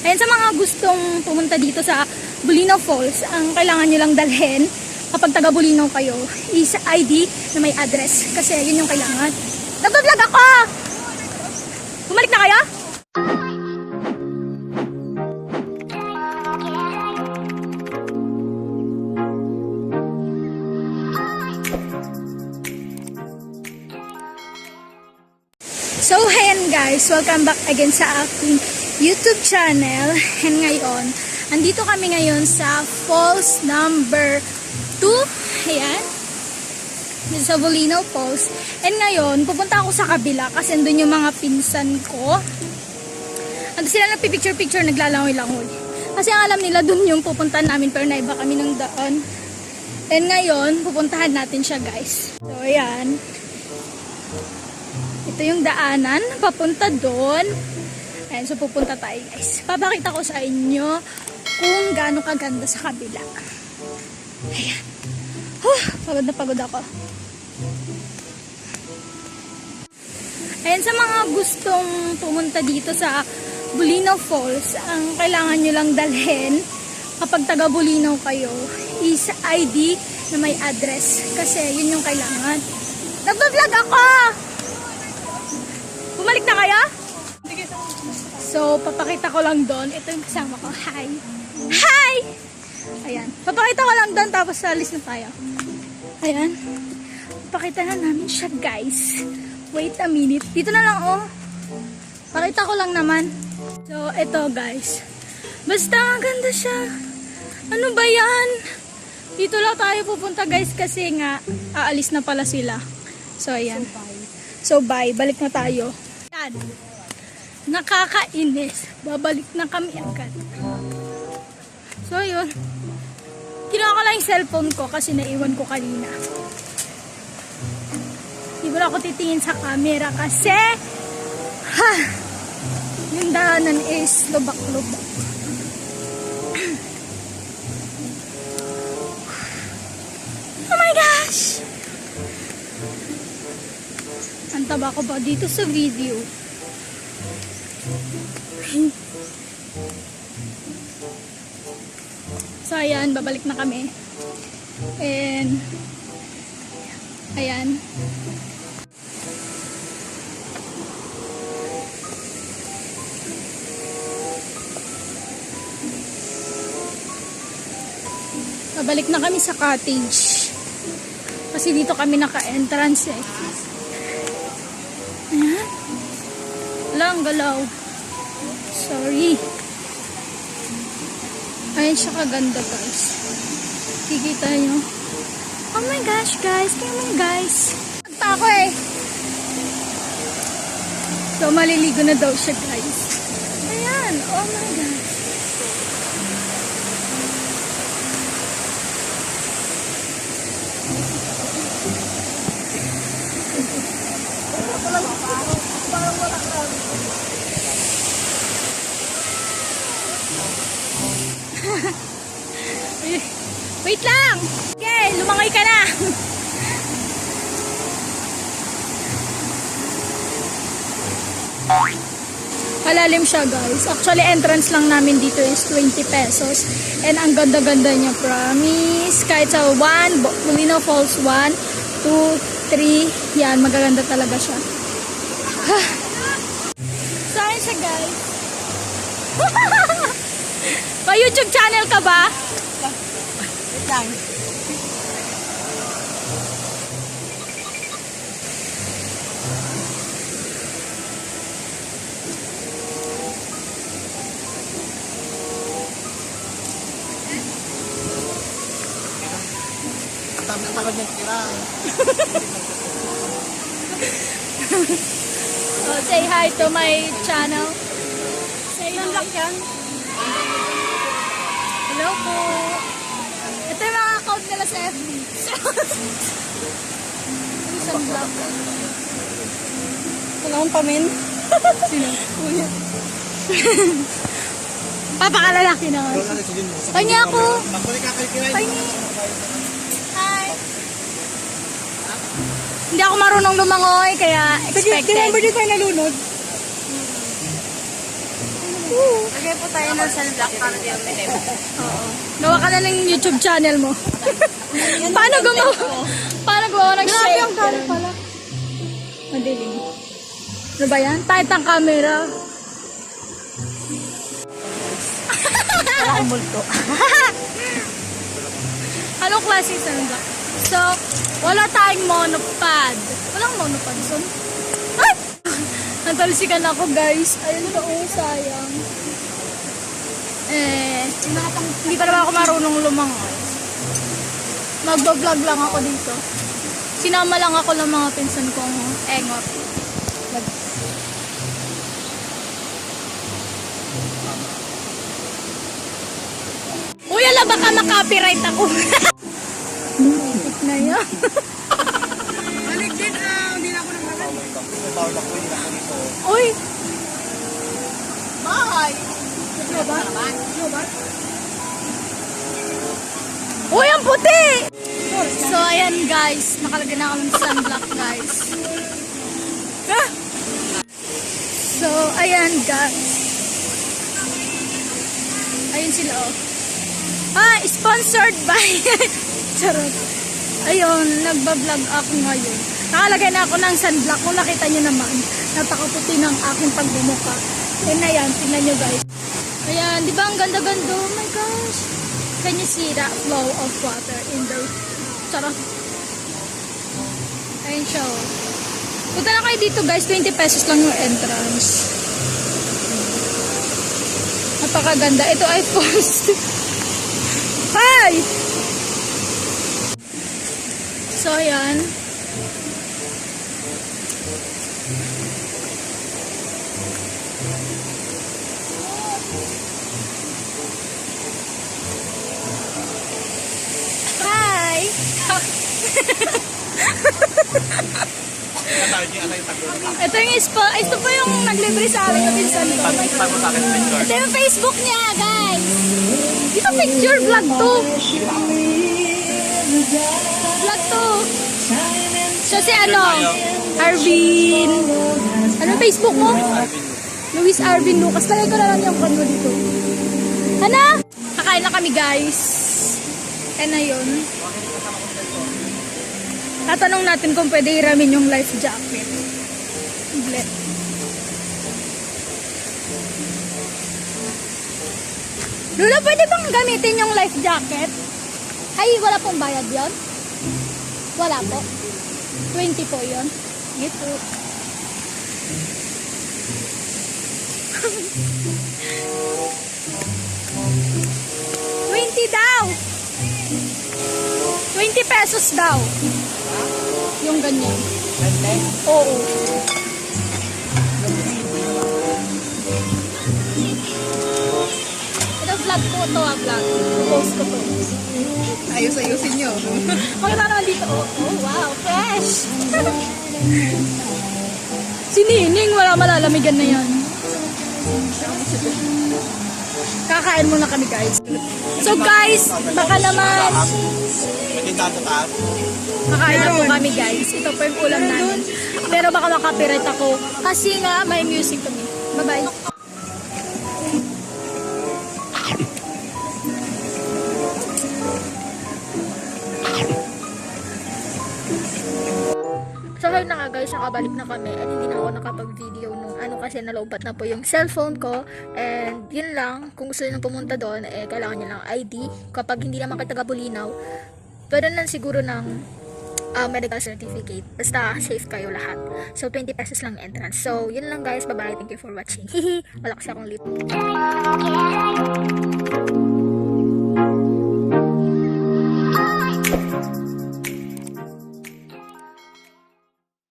Ayan, sa mga gustong pumunta dito sa Bulinaw Falls, ang kailangan nyo lang dalhin kapag taga Bulinaw kayo is ID na may address. Kasi yun yung kailangan. Nagbablog ako! Bumalik na kayo? So, ayan guys, welcome back again sa aking YouTube channel. And ngayon, andito kami ngayon sa falls number 2. Ayan. Dito sa Bolino Falls. And ngayon, pupunta ako sa kabila kasi andun yung mga pinsan ko. At sila nagpipicture-picture, naglalangoy-langoy. Kasi ang alam nila, dun yung pupuntahan namin pero naiba kami ng daan. And ngayon, pupuntahan natin siya guys. So, ayan. Ito yung daanan, papunta doon. Ayan, so pupunta tayo guys. Papakita ko sa inyo kung gaano kaganda sa kabila. Ayan. Huh, pagod na pagod ako. Ayan, sa mga gustong pumunta dito sa Bulinaw Falls, ang kailangan nyo lang dalhin kapag taga Bulinaw kayo is ID na may address. Kasi yun yung kailangan. Nagbablog ako! Bumalik na kaya? So, papakita ko lang doon. Ito yung kasama ko. Hi! Hi! Ayan. Papakita ko lang doon tapos alis na tayo. Ayan. Papakita na namin siya, guys. Wait a minute. Dito na lang, oh. Pakita ko lang naman. So, ito, guys. Basta, ang ganda siya. Ano ba yan? Dito lang tayo pupunta, guys, kasi nga, aalis na pala sila. So, ayan. So, bye. Balik na tayo. Yan. Nakakainis. Babalik na kami agad. So, yun. Kinuha ko lang yung cellphone ko kasi naiwan ko kanina. Hindi ko ako titingin sa camera kasi ha, yung daanan is lubak-lubak. Oh my gosh! Ang taba ko ba dito sa video? So, ayan, babalik na kami. And, ayan. Babalik na kami sa cottage. Kasi dito kami naka-entrance eh. Wala, galaw. Sorry. Ayan siya kaganda guys. Kikita nyo. Oh my gosh guys. Kaya mo guys. Nagta ako eh. So maliligo na daw siya guys. Ayan. Oh my gosh. Wait lang! Okay, lumangoy ka na! Malalim siya guys. Actually, entrance lang namin dito is 20 pesos. And ang ganda-ganda niya, promise. Kahit sa 1, Bulino Falls 1, 2, 3, yan, magaganda talaga siya. Saan siya guys? Pa YouTube channel ka ba? Wait lang. Na pagod ng tira. Say hi to my channel. Say hi. yan. Hello po. Ito yung mga account nila sa FB. Isang vlog. Kailangan pa min. Sino? Kuya. Papakalalaki na nga. Kanya ako. Magbalik ka kay Kiray. Kanya. Hi. Hindi ako marunong lumangoy, kaya Sige, expected. di tayo nalunod. Lagay po tayo ng sunblock para di umilim. Oo. Gawa ka na ng YouTube channel mo. Paano gumawa? Paano gumawa ng Grabe, shake? ang galing pala. Madilim. Ano ba yan? Tight ang camera. Wala akong multo. Anong klaseng sunblock? So, wala tayong monopod. Walang monopod, son. Ay! Natalsikan ako, guys. Ayun na, oh, sayang. Eh, hindi pa naman ako marunong lumangoy. Magbablog lang ako dito. Sinama lang ako ng mga pinsan kong engot. Uy, ala baka makopyright ako. Na yan. Balik din ah, hindi na ako nang Uy, Bye! ano ba? Uy, ang puti! So, ayan guys. Nakalagay na ako ng sunblock guys. Ah! So, ayan guys. Ayun sila oh. Ah, sponsored by... Charot. Ayun, nagbablog ako ngayon. Nakalagay na ako ng sunblock. Kung nakita nyo naman, napakaputi ng aking pagbumuka. Yun na yan, tingnan nyo guys. Ayan, di ba ang ganda-ganda? Oh my gosh. Can you see that flow of water in the... Charot. Ayun siya oh. Punta na kayo dito guys, 20 pesos lang yung entrance. Napakaganda. Ito ay post. Hi! So, ayan. Hi! Ito yung ispo, ito po yung naglibre sa amin na pinsan ko. Ito yung Facebook niya, guys. Dito picture vlog to. Vlog to. So si ano? Arvin. Ano Facebook mo? Luis Arvin Lucas. Lagay ko na lang yung kano dito. Ano? Kakain na kami guys. Kaya na yun. Tatanong natin kung pwede iramin yung life jacket. Ble. Lula, pwede bang gamitin yung life jacket? Ay, wala pong bayad yon? Wala po. 20 po yon. Ito. Twenty daw. 20 pesos daw. Yung ganyan. Oo. Vlog ko to ah, vlog. Post ko to. Ayos-ayusin nyo. Makita naman dito. Oh, oh wow, fresh. si Nining, wala malalamigan na yan. Kakain muna kami guys. So guys, baka naman kakain na po kami guys. Ito po yung ulam namin. Pero baka makapiright ako kasi nga may music kami. Bye-bye. Guys, nakabalik na kami and hindi na ako nakapag-video nung ano kasi nalobat na po yung cellphone ko and yun lang, kung gusto nyo pumunta doon, eh kailangan nyo lang ID kapag hindi naman kayo taga Bulinaw, pwede na siguro ng uh, medical certificate. Basta safe kayo lahat. So 20 pesos lang entrance. So yun lang guys, bye bye, thank you for watching. Hihi, wala kasi akong lip.